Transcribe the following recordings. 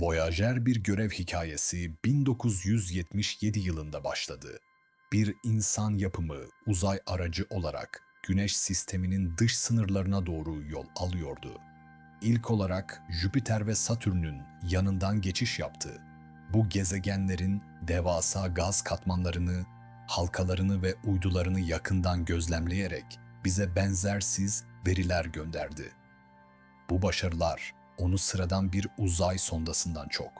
Voyager bir görev hikayesi 1977 yılında başladı. Bir insan yapımı uzay aracı olarak Güneş sisteminin dış sınırlarına doğru yol alıyordu. İlk olarak Jüpiter ve Satürn'ün yanından geçiş yaptı. Bu gezegenlerin devasa gaz katmanlarını, halkalarını ve uydularını yakından gözlemleyerek bize benzersiz veriler gönderdi. Bu başarılar onu sıradan bir uzay sondasından çok,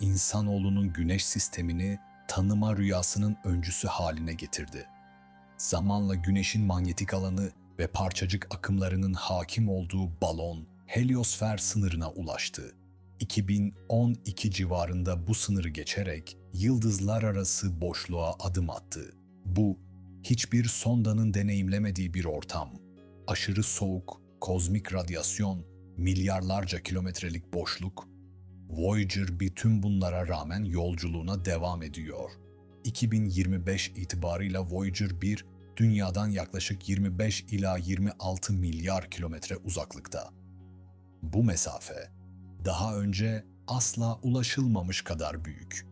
insanoğlunun güneş sistemini tanıma rüyasının öncüsü haline getirdi. Zamanla güneşin manyetik alanı ve parçacık akımlarının hakim olduğu balon heliosfer sınırına ulaştı. 2012 civarında bu sınırı geçerek yıldızlar arası boşluğa adım attı. Bu hiçbir sondanın deneyimlemediği bir ortam. Aşırı soğuk, kozmik radyasyon, milyarlarca kilometrelik boşluk. Voyager bütün bunlara rağmen yolculuğuna devam ediyor. 2025 itibarıyla Voyager 1 dünyadan yaklaşık 25 ila 26 milyar kilometre uzaklıkta. Bu mesafe daha önce asla ulaşılmamış kadar büyük.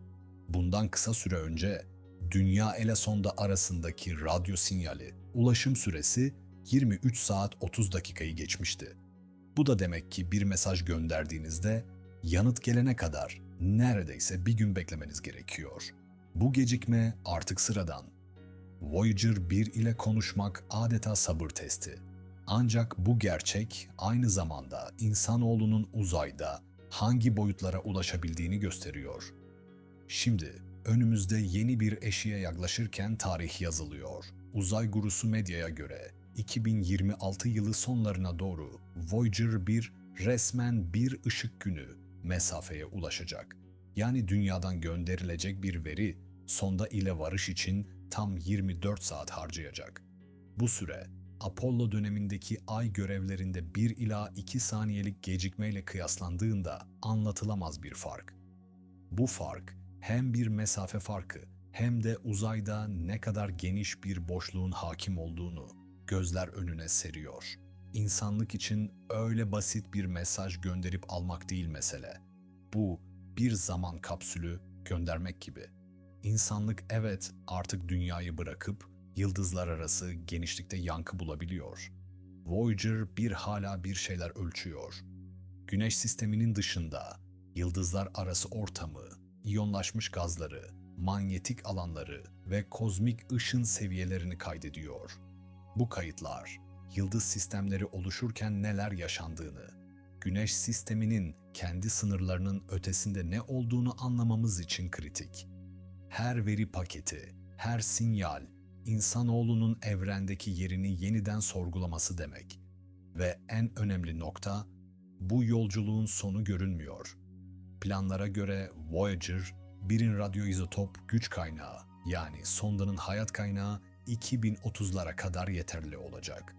Bundan kısa süre önce Dünya ile sonda arasındaki radyo sinyali ulaşım süresi 23 saat 30 dakikayı geçmişti. Bu da demek ki bir mesaj gönderdiğinizde yanıt gelene kadar neredeyse bir gün beklemeniz gerekiyor. Bu gecikme artık sıradan. Voyager 1 ile konuşmak adeta sabır testi. Ancak bu gerçek aynı zamanda insanoğlunun uzayda hangi boyutlara ulaşabildiğini gösteriyor. Şimdi önümüzde yeni bir eşiğe yaklaşırken tarih yazılıyor. Uzay gurusu medyaya göre 2026 yılı sonlarına doğru Voyager 1 resmen bir ışık günü mesafeye ulaşacak. Yani dünyadan gönderilecek bir veri sonda ile varış için tam 24 saat harcayacak. Bu süre Apollo dönemindeki ay görevlerinde 1 ila 2 saniyelik gecikmeyle kıyaslandığında anlatılamaz bir fark. Bu fark hem bir mesafe farkı hem de uzayda ne kadar geniş bir boşluğun hakim olduğunu gözler önüne seriyor. İnsanlık için öyle basit bir mesaj gönderip almak değil mesele. Bu bir zaman kapsülü göndermek gibi. İnsanlık evet artık dünyayı bırakıp yıldızlar arası genişlikte yankı bulabiliyor. Voyager bir hala bir şeyler ölçüyor. Güneş sisteminin dışında yıldızlar arası ortamı, iyonlaşmış gazları, manyetik alanları ve kozmik ışın seviyelerini kaydediyor. Bu kayıtlar yıldız sistemleri oluşurken neler yaşandığını, güneş sisteminin kendi sınırlarının ötesinde ne olduğunu anlamamız için kritik. Her veri paketi, her sinyal insanoğlunun evrendeki yerini yeniden sorgulaması demek. Ve en önemli nokta bu yolculuğun sonu görünmüyor. Planlara göre Voyager, birin radyoizotop güç kaynağı yani sondanın hayat kaynağı 2030'lara kadar yeterli olacak.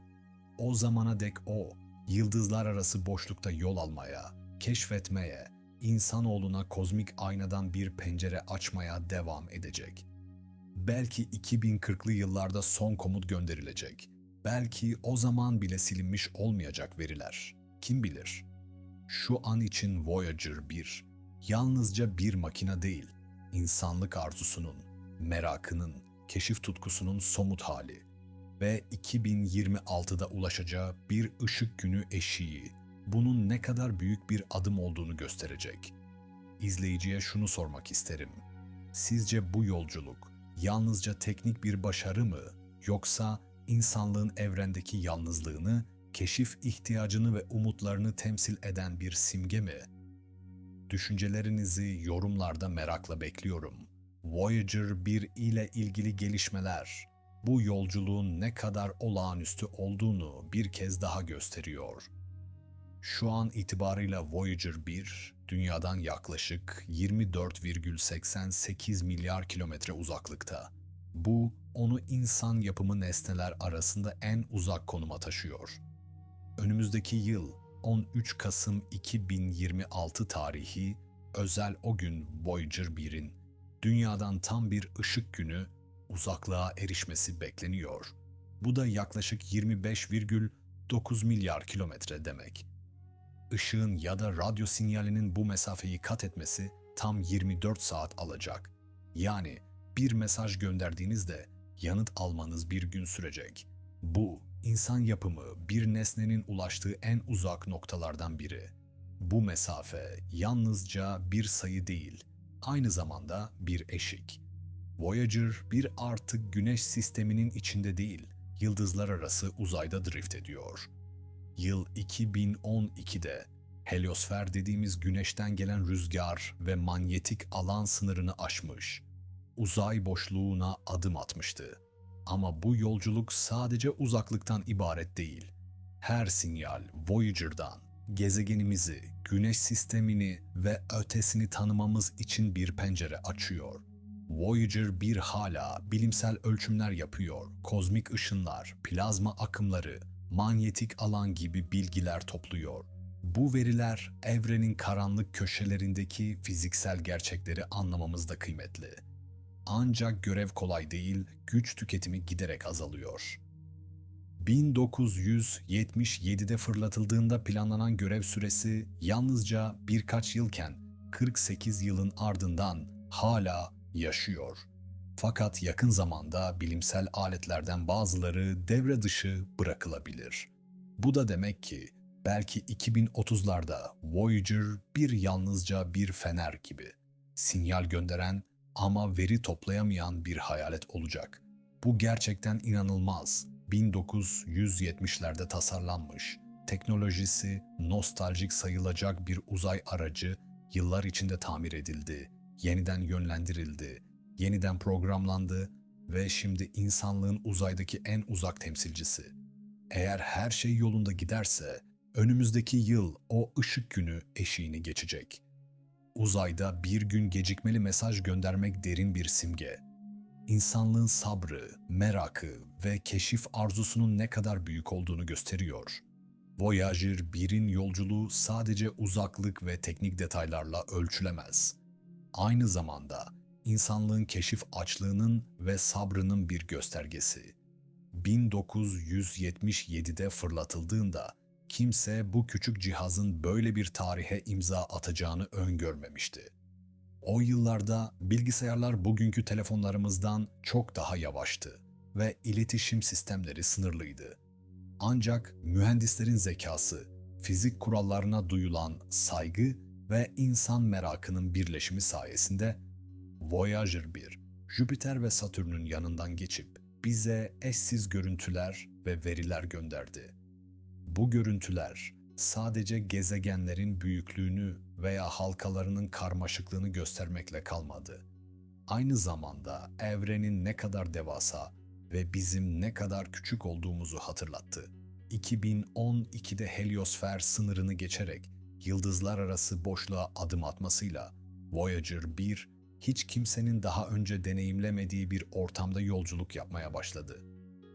O zamana dek o, yıldızlar arası boşlukta yol almaya, keşfetmeye, insanoğluna kozmik aynadan bir pencere açmaya devam edecek. Belki 2040'lı yıllarda son komut gönderilecek. Belki o zaman bile silinmiş olmayacak veriler. Kim bilir? Şu an için Voyager 1 yalnızca bir makine değil, insanlık arzusunun, merakının, keşif tutkusunun somut hali ve 2026'da ulaşacağı bir ışık günü eşiği bunun ne kadar büyük bir adım olduğunu gösterecek. İzleyiciye şunu sormak isterim. Sizce bu yolculuk yalnızca teknik bir başarı mı yoksa insanlığın evrendeki yalnızlığını, keşif ihtiyacını ve umutlarını temsil eden bir simge mi? Düşüncelerinizi yorumlarda merakla bekliyorum. Voyager 1 ile ilgili gelişmeler bu yolculuğun ne kadar olağanüstü olduğunu bir kez daha gösteriyor. Şu an itibarıyla Voyager 1, dünyadan yaklaşık 24,88 milyar kilometre uzaklıkta. Bu, onu insan yapımı nesneler arasında en uzak konuma taşıyor. Önümüzdeki yıl 13 Kasım 2026 tarihi özel o gün Voyager 1'in dünyadan tam bir ışık günü uzaklığa erişmesi bekleniyor. Bu da yaklaşık 25,9 milyar kilometre demek. ışığın ya da radyo sinyalinin bu mesafeyi kat etmesi tam 24 saat alacak. Yani bir mesaj gönderdiğinizde yanıt almanız bir gün sürecek. Bu, insan yapımı bir nesnenin ulaştığı en uzak noktalardan biri. Bu mesafe yalnızca bir sayı değil, aynı zamanda bir eşik. Voyager bir artık güneş sisteminin içinde değil, yıldızlar arası uzayda drift ediyor. Yıl 2012'de heliosfer dediğimiz güneşten gelen rüzgar ve manyetik alan sınırını aşmış. Uzay boşluğuna adım atmıştı. Ama bu yolculuk sadece uzaklıktan ibaret değil. Her sinyal Voyager'dan gezegenimizi, güneş sistemini ve ötesini tanımamız için bir pencere açıyor. Voyager 1 hala bilimsel ölçümler yapıyor. Kozmik ışınlar, plazma akımları, manyetik alan gibi bilgiler topluyor. Bu veriler evrenin karanlık köşelerindeki fiziksel gerçekleri anlamamızda kıymetli. Ancak görev kolay değil, güç tüketimi giderek azalıyor. 1977'de fırlatıldığında planlanan görev süresi yalnızca birkaç yılken 48 yılın ardından hala yaşıyor. Fakat yakın zamanda bilimsel aletlerden bazıları devre dışı bırakılabilir. Bu da demek ki belki 2030'larda Voyager bir yalnızca bir fener gibi sinyal gönderen ama veri toplayamayan bir hayalet olacak. Bu gerçekten inanılmaz. 1970'lerde tasarlanmış, teknolojisi nostaljik sayılacak bir uzay aracı yıllar içinde tamir edildi, yeniden yönlendirildi, yeniden programlandı ve şimdi insanlığın uzaydaki en uzak temsilcisi. Eğer her şey yolunda giderse önümüzdeki yıl o ışık günü eşiğini geçecek. Uzayda bir gün gecikmeli mesaj göndermek derin bir simge. İnsanlığın sabrı, merakı ve keşif arzusunun ne kadar büyük olduğunu gösteriyor. Voyager 1'in yolculuğu sadece uzaklık ve teknik detaylarla ölçülemez. Aynı zamanda insanlığın keşif açlığının ve sabrının bir göstergesi. 1977'de fırlatıldığında kimse bu küçük cihazın böyle bir tarihe imza atacağını öngörmemişti. O yıllarda bilgisayarlar bugünkü telefonlarımızdan çok daha yavaştı ve iletişim sistemleri sınırlıydı. Ancak mühendislerin zekası, fizik kurallarına duyulan saygı ve insan merakının birleşimi sayesinde Voyager 1, Jüpiter ve Satürn'ün yanından geçip bize eşsiz görüntüler ve veriler gönderdi. Bu görüntüler sadece gezegenlerin büyüklüğünü veya halkalarının karmaşıklığını göstermekle kalmadı. Aynı zamanda evrenin ne kadar devasa ve bizim ne kadar küçük olduğumuzu hatırlattı. 2012'de heliosfer sınırını geçerek yıldızlar arası boşluğa adım atmasıyla Voyager 1 hiç kimsenin daha önce deneyimlemediği bir ortamda yolculuk yapmaya başladı.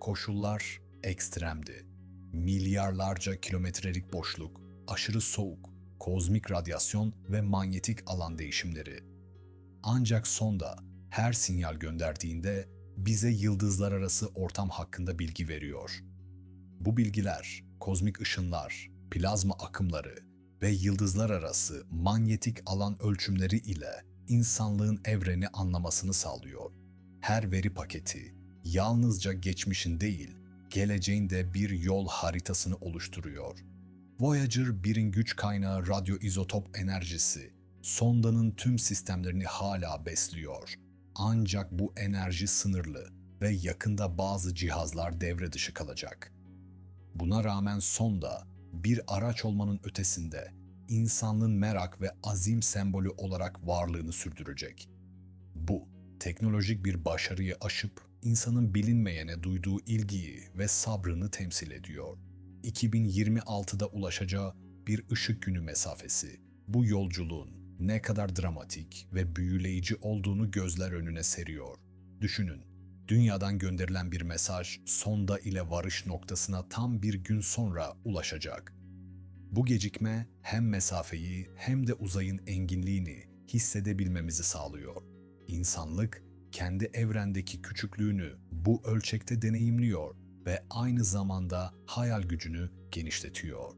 Koşullar ekstremdi. Milyarlarca kilometrelik boşluk, aşırı soğuk, kozmik radyasyon ve manyetik alan değişimleri. Ancak sonda her sinyal gönderdiğinde bize yıldızlar arası ortam hakkında bilgi veriyor. Bu bilgiler, kozmik ışınlar, plazma akımları ve yıldızlar arası manyetik alan ölçümleri ile insanlığın evreni anlamasını sağlıyor. Her veri paketi yalnızca geçmişin değil, geleceğin de bir yol haritasını oluşturuyor. Voyager 1'in güç kaynağı radyo izotop enerjisi, sondanın tüm sistemlerini hala besliyor. Ancak bu enerji sınırlı ve yakında bazı cihazlar devre dışı kalacak. Buna rağmen sonda bir araç olmanın ötesinde insanlığın merak ve azim sembolü olarak varlığını sürdürecek. Bu, teknolojik bir başarıyı aşıp insanın bilinmeyene duyduğu ilgiyi ve sabrını temsil ediyor. 2026'da ulaşacağı bir ışık günü mesafesi, bu yolculuğun ne kadar dramatik ve büyüleyici olduğunu gözler önüne seriyor. Düşünün, dünyadan gönderilen bir mesaj sonda ile varış noktasına tam bir gün sonra ulaşacak. Bu gecikme hem mesafeyi hem de uzayın enginliğini hissedebilmemizi sağlıyor. İnsanlık kendi evrendeki küçüklüğünü bu ölçekte deneyimliyor ve aynı zamanda hayal gücünü genişletiyor.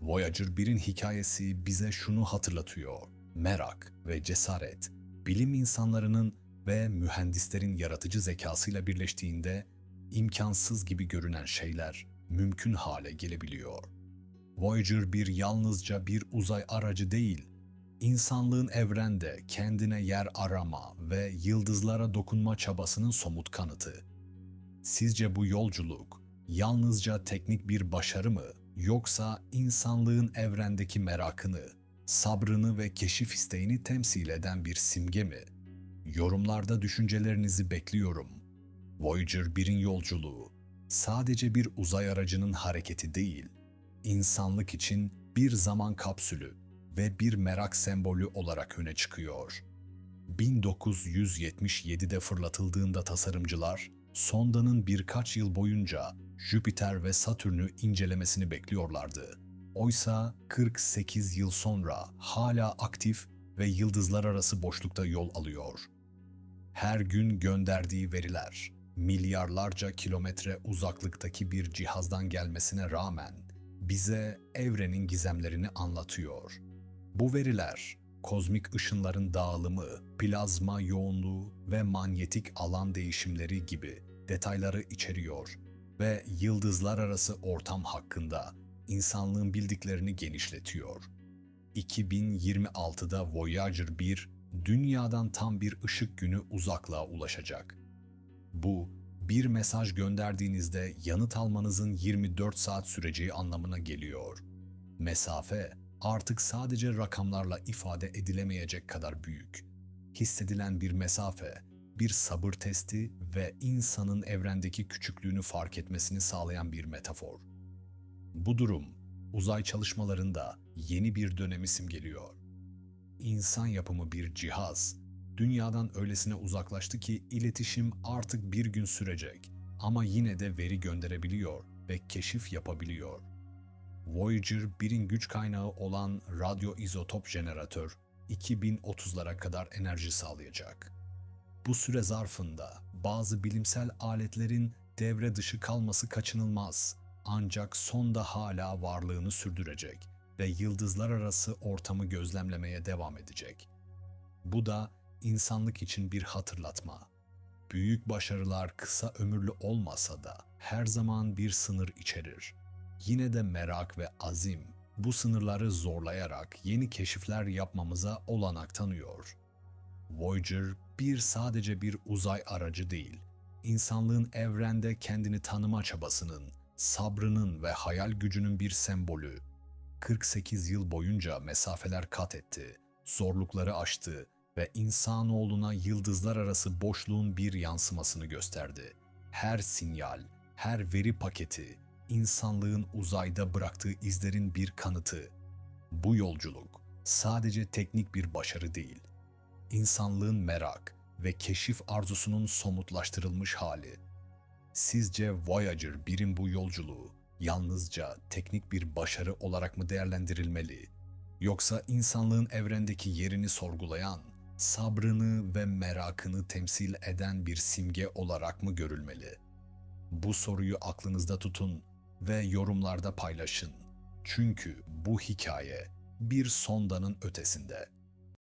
Voyager 1'in hikayesi bize şunu hatırlatıyor. Merak ve cesaret, bilim insanlarının ve mühendislerin yaratıcı zekasıyla birleştiğinde imkansız gibi görünen şeyler mümkün hale gelebiliyor. Voyager 1 yalnızca bir uzay aracı değil, insanlığın evrende kendine yer arama ve yıldızlara dokunma çabasının somut kanıtı. Sizce bu yolculuk yalnızca teknik bir başarı mı yoksa insanlığın evrendeki merakını, sabrını ve keşif isteğini temsil eden bir simge mi? Yorumlarda düşüncelerinizi bekliyorum. Voyager 1'in yolculuğu sadece bir uzay aracının hareketi değil, insanlık için bir zaman kapsülü ve bir merak sembolü olarak öne çıkıyor. 1977'de fırlatıldığında tasarımcılar, sondanın birkaç yıl boyunca Jüpiter ve Satürn'ü incelemesini bekliyorlardı. Oysa 48 yıl sonra hala aktif ve yıldızlar arası boşlukta yol alıyor. Her gün gönderdiği veriler, milyarlarca kilometre uzaklıktaki bir cihazdan gelmesine rağmen bize evrenin gizemlerini anlatıyor. Bu veriler, kozmik ışınların dağılımı, plazma yoğunluğu ve manyetik alan değişimleri gibi detayları içeriyor ve yıldızlar arası ortam hakkında insanlığın bildiklerini genişletiyor. 2026'da Voyager 1 dünyadan tam bir ışık günü uzaklığa ulaşacak. Bu bir mesaj gönderdiğinizde yanıt almanızın 24 saat süreceği anlamına geliyor. Mesafe artık sadece rakamlarla ifade edilemeyecek kadar büyük. Hissedilen bir mesafe, bir sabır testi ve insanın evrendeki küçüklüğünü fark etmesini sağlayan bir metafor. Bu durum uzay çalışmalarında yeni bir dönemi simgeliyor. İnsan yapımı bir cihaz dünyadan öylesine uzaklaştı ki iletişim artık bir gün sürecek ama yine de veri gönderebiliyor ve keşif yapabiliyor. Voyager 1'in güç kaynağı olan radyo izotop jeneratör 2030'lara kadar enerji sağlayacak. Bu süre zarfında bazı bilimsel aletlerin devre dışı kalması kaçınılmaz ancak sonda hala varlığını sürdürecek ve yıldızlar arası ortamı gözlemlemeye devam edecek. Bu da insanlık için bir hatırlatma. Büyük başarılar kısa ömürlü olmasa da her zaman bir sınır içerir. Yine de merak ve azim bu sınırları zorlayarak yeni keşifler yapmamıza olanak tanıyor. Voyager bir sadece bir uzay aracı değil, insanlığın evrende kendini tanıma çabasının, sabrının ve hayal gücünün bir sembolü. 48 yıl boyunca mesafeler kat etti, zorlukları aştı ve insanoğluna yıldızlar arası boşluğun bir yansımasını gösterdi. Her sinyal, her veri paketi, insanlığın uzayda bıraktığı izlerin bir kanıtı. Bu yolculuk sadece teknik bir başarı değil, insanlığın merak ve keşif arzusunun somutlaştırılmış hali. Sizce Voyager 1'in bu yolculuğu yalnızca teknik bir başarı olarak mı değerlendirilmeli? Yoksa insanlığın evrendeki yerini sorgulayan, sabrını ve merakını temsil eden bir simge olarak mı görülmeli? Bu soruyu aklınızda tutun ve yorumlarda paylaşın. Çünkü bu hikaye bir sondanın ötesinde.